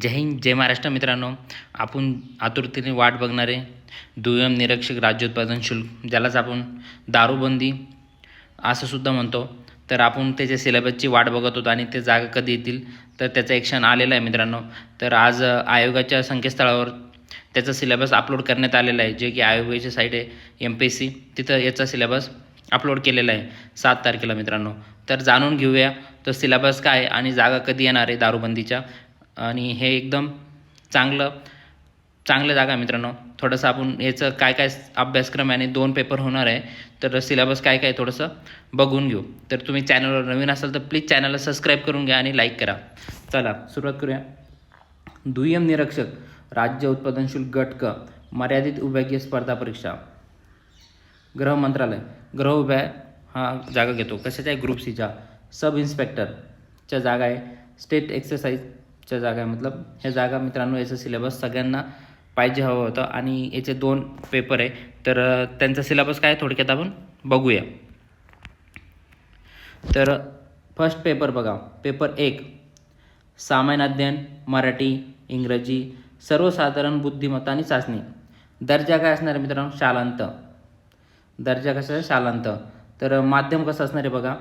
जय हिंद जय महाराष्ट्र मित्रांनो. आपण आतुरतेने वाट बघणारे दुय्यम निरीक्षक राज्य उत्पादन शुल्क ज्यालाच आपण दारूबंदी असं सुद्धा म्हणतो. तर आपण त्याच्या सिलेबसची वाट बघत होतो आणि ते जागा कधी येतील तर त्याचा एक क्षण आलेला आहे मित्रांनो. तर आज आयोगाच्या संकेतस्थळावर त्याचा सिलेबस अपलोड करण्यात आलेला आहे जे की आयोगाची साईट आहे एम पी एस सी तिथं याचा सिलेबस अपलोड केलेला आहे सात तारखेला मित्रांनो. तर जाणून घेऊया तो सिलेबस काय आहे आणि जागा कधी येणार आहे दारूबंदीच्या. आणि हे एकदम चांगलं चांगलं जागा मित्रांनो. थोडंसं आपण याचं काय काय अभ्यासक्रम आहे आणि दोन पेपर होणार आहे तर सिलेबस काय काय थोडंसं बघून घेऊ. तर तुम्ही चॅनलवर नवीन असाल तर प्लीज चॅनलला सबस्क्राईब करून घ्या आणि लाईक करा. चला सुरुवात करूया. दुय्यम निरीक्षक राज्य उत्पादन शुल्क गट क मर्यादित उभ्याकीय स्पर्धा परीक्षा. गृह मंत्रालय गृह उभ्या हा जागा घेतो. कशाच्या आहे? ग्रुप सीच्या सब इन्स्पेक्टरच्या जागा आहे. स्टेट च्या जागा आहे. मतलब ह्या जागा मित्रांनो याचं सिलेबस सगळ्यांना पाहिजे हवं होतं. आणि याचे दोन पेपर आहे. तर त्यांचा सिलेबस काय थोडक्यात आपण बघूया. तर फर्स्ट पेपर बघा. पेपर एक सामान्य अध्ययन मराठी इंग्रजी सर्वसाधारण बुद्धिमत्ता आणि चाचणी. दर्जा काय असणार आहे मित्रांनो? शालांत. दर्जा कसा शालांत. तर माध्यम कसं असणार आहे बघा?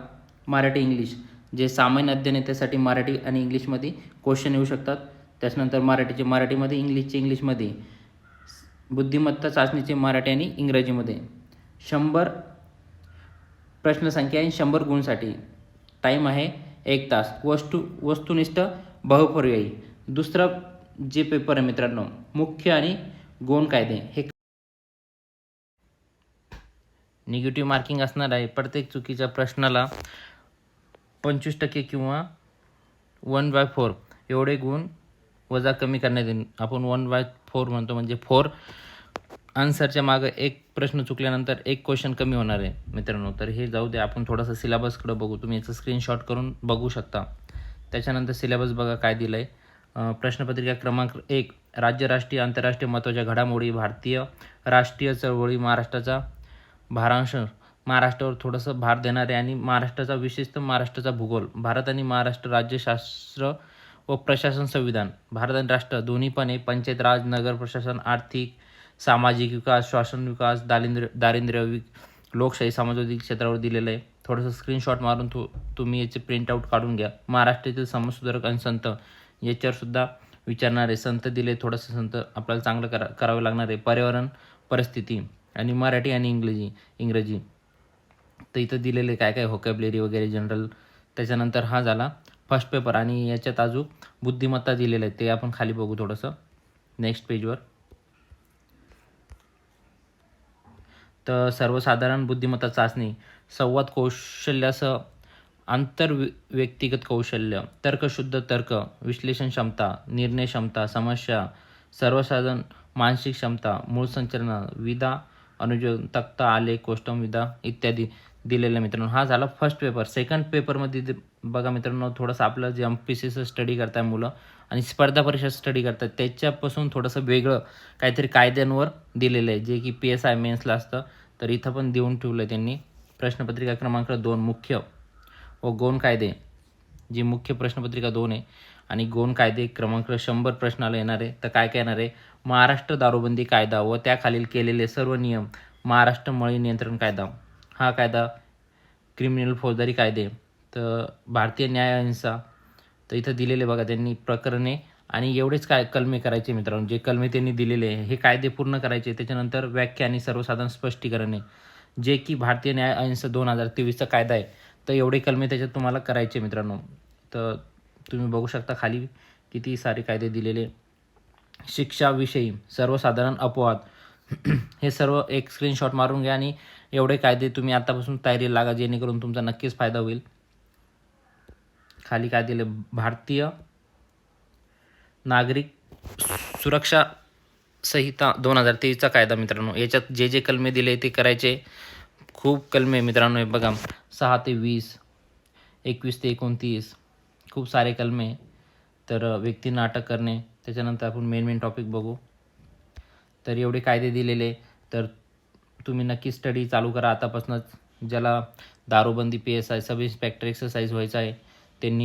मराठी इंग्लिश. जे सामान्य अध्ययन आहे त्यासाठी मराठी आणि इंग्लिशमध्ये क्वेश्चन येऊ शकतात. त्याच्यानंतर मराठीचे मराठीमध्ये इंग्लिशचे इंग्लिशमध्ये बुद्धिमत्ता चाचणीचे मराठी आणि इंग्रजीमध्ये. शंभर प्रश्नसंख्या आणि शंभर गुणसाठी. टाईम आहे एक तास. वस्तू वस्तुनिष्ठ बहुपर्यायी. दुसरं जे पेपर आहे मित्रांनो मुख्य आणि गुण कायदे. हे निगेटिव्ह मार्किंग असणार आहे. प्रत्येक चुकीच्या प्रश्नाला पंचवीस टक्के किंवा वन बाय फोर एवढे गुण वजा कमी करण्यात येईल. आपण वन बाय फोर म्हणतो म्हणजे फोर. आन्सरच्या मागं एक प्रश्न चुकल्यानंतर एक क्वेश्चन कमी होणार आहे मित्रांनो. तर हे जाऊ दे आपण थोडंसं सिलेबसकडं बघू. तुम्ही याचं स्क्रीनशॉट करून बघू शकता. त्याच्यानंतर सिलेबस बघा काय दिलं आहे प्रश्नपत्रिका क्रमांक एक राज्य राष्ट्रीय आंतरराष्ट्रीय महत्त्वाच्या घडामोडी भारतीय राष्ट्रीय चळवळी महाराष्ट्राचा भारांश महाराष्ट्रावर थोडंसं भार देणारे आणि महाराष्ट्राचा विशेषतः महाराष्ट्राचा भूगोल भारत आणि महाराष्ट्र राज्यशास्त्र व प्रशासन संविधान भारत आणि राष्ट्र दोन्हीपणे पंचायत राज नगर प्रशासन आर्थिक सामाजिक विकास श्वासन विकास दारिद्र्य दारिद्र्य वि लोकशाही समाजवादी क्षेत्रावर दिलेलं आहे. थोडंसं स्क्रीनशॉट मारून तू तुम्ही याचे प्रिंटआउट काढून घ्या. महाराष्ट्रातील समाजसुधारक आणि संत याच्यावरसुद्धा विचारणारे विचारणार आहे. संत दिले थोडंसं संत आपल्याला चांगलं करा करावं लागणार आहे. पर्यावरण परिस्थिती आणि मराठी आणि इंग्रजी इंग्रजी. तर इथं दिलेले काय काय होकॅबलेरी वगैरे जनरल त्याच्यानंतर हा झाला. फर्स्ट पेपर आणि याच्यात अजून बुद्धिमत्ता दिलेलं आहे ते आपण खाली बघू थोडंसं. नेक्स्ट पेजवर तर सर्वसाधारण बुद्धिमत्ता चाचणी संवाद कौशल्यासह आंतर व्यक्तिगत कौशल्य तर्कशुद्ध तर्क विश्लेषण क्षमता निर्णय क्षमता समस्या सर्वसाधारण मानसिक क्षमता मूळ संचलन विधा अनुयोजन तक्ता आलेख कोष्टम विधा इत्यादी दिलेल्या मित्रांनो. हा झाला फर्स्ट पेपर सेकंड पेपरमध्ये बघा मित्रांनो थोडंसं आपलं जे एम पी सीचं स्टडी करताय मुलं आणि स्पर्धा परीक्षा स्टडी करतात त्याच्यापासून थोडंसं वेगळं काहीतरी कायद्यांवर दिलेलं आहे. जे की पी एस आय मेन्सला असतं. तर इथं पण देऊन ठेवलं आहे त्यांनी. प्रश्नपत्रिका क्रमांक दोन मुख्य व गोन कायदे. जी मुख्य प्रश्नपत्रिका दोन आहे. आणि गौण कायदे क्रमांक शंभर प्रश्नाला येणार. आहे तर काय काय येणार? आहे महाराष्ट्र दारूबंदी कायदा व त्याखालील केलेले सर्व नियम महाराष्ट्र मळी नियंत्रण कायदा. हा कायदा क्रिमिनल फौजदारी कायदे. तर भारतीय न्याय अहिंसा. तर इथं दिलेले बघा त्यांनी प्रकरणे आणि एवढेच काय कलमे करायचे मित्रांनो जे कलमे त्यांनी दिलेले आहे हे कायदे पूर्ण करायचे. त्याच्यानंतर व्याख्या आणि सर्वसाधारण स्पष्टीकरणे. जे की भारतीय न्याय अहिंसा दोन हजार तेवीसचा कायदा आहे. तर एवढे कलमे त्याच्यात तुम्हाला करायचे मित्रांनो. तर तुम्ही बघू शकता खाली किती सारे कायदे दिलेले. शिक्षाविषयी सर्वसाधारण अपवाद. हे सर्व एक स्क्रीनशॉट मारून घ्या आणि एवढे कायदे तुम्ही आतापासून तयारी लागा जेणेकरून तुमचा नक्कीच फायदा होईल. खाली काय दिले? भारतीय नागरिक सुरक्षा संहिता दोन हजार तेवीसचा कायदा मित्रांनो. याच्यात जे जे कलमे दिले ते करायचे. खूप कलमे मित्रांनो हे बघा. सहा ते वीस एकवीस ते एकोणतीस खूप सारे कलमे तर व्यक्तींना अटक करणे त्याच्यानंतर आपण मेन मेन टॉपिक बघू. तर एवढे कायदे दिलेले तर तुम्ही नक्की स्टडी चालू करा आतापासूनच. ज्याला दारूबंदी P S I sub inspector exercise व्हायचा आहे त्यांनी